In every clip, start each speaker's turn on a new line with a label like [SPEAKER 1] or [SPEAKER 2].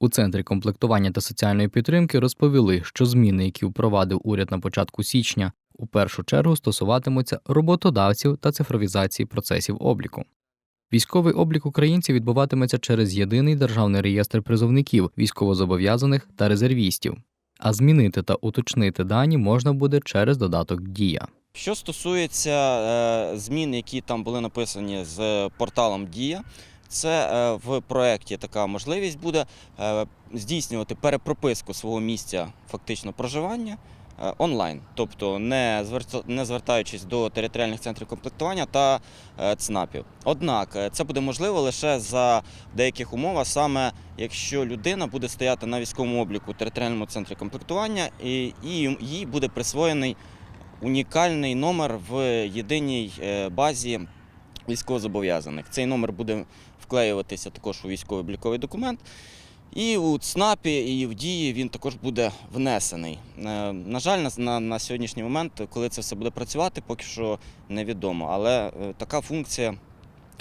[SPEAKER 1] У центрі комплектування та соціальної підтримки розповіли, що зміни, які впровадив уряд на початку січня, у першу чергу стосуватимуться роботодавців та цифровізації процесів обліку. Військовий облік українців відбуватиметься через єдиний державний реєстр призовників, військовозобов'язаних та резервістів. А змінити та уточнити дані можна буде через додаток Дія.
[SPEAKER 2] Що стосується е, змін, які там були написані з порталом Дія, це е, в проєкті така можливість буде е, здійснювати перепрописку свого місця фактично проживання е, онлайн, тобто не, звертаючись до територіальних центрів комплектування та ЦНАПів. Однак це буде можливо лише за деяких умов, а саме якщо людина буде стояти на військовому обліку у територіальному центрі комплектування і, їй буде присвоєний унікальний номер в єдиній базі військовозобов'язаних. Цей номер буде вклеюватися також у військовий обліковий документ. І у ЦНАПі, і в дії він також буде внесений. Е, На жаль, на, на, сьогоднішній момент, коли це все буде працювати, поки що невідомо. Але е, така функція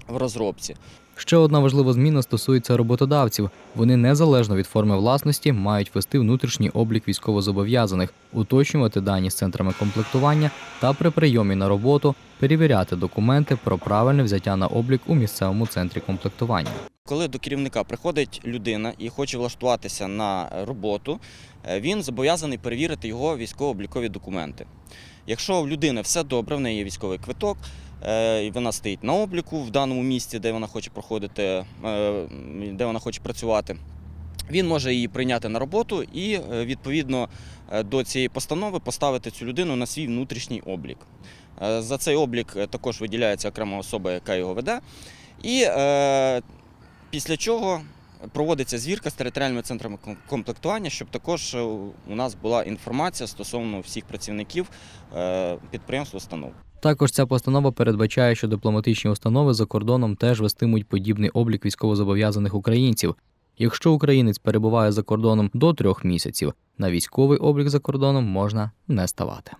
[SPEAKER 2] в розробці.
[SPEAKER 1] Ще одна важлива зміна стосується роботодавців. Вони незалежно від форми власності мають вести внутрішній облік військовозобов'язаних, уточнювати дані з центрами комплектування та при прийомі на роботу перевіряти документи про правильне взяття на облік у місцевому центрі комплектування.
[SPEAKER 2] Коли до керівника приходить людина і хоче влаштуватися на роботу, е, він зобов'язаний перевірити його військово-облікові документи. Якщо в людини все добре, в неї є військовий квиток, е, і вона стоїть на обліку в даному місці, де вона хоче проходити, е, де вона хоче працювати, він може її прийняти на роботу і відповідно до цієї постанови поставити цю людину на свій внутрішній облік. За цей облік також виділяється окрема особа, яка його веде. І після чого проводиться звірка з територіальними центрами комплектування, щоб також е, у нас була інформація стосовно всіх працівників е, підприємств установ.
[SPEAKER 1] Також ця постанова передбачає, що дипломатичні установи за кордоном теж вестимуть подібний облік військовозобов'язаних українців. Якщо українець перебуває за кордоном до трьох місяців, на військовий облік за кордоном можна не ставати.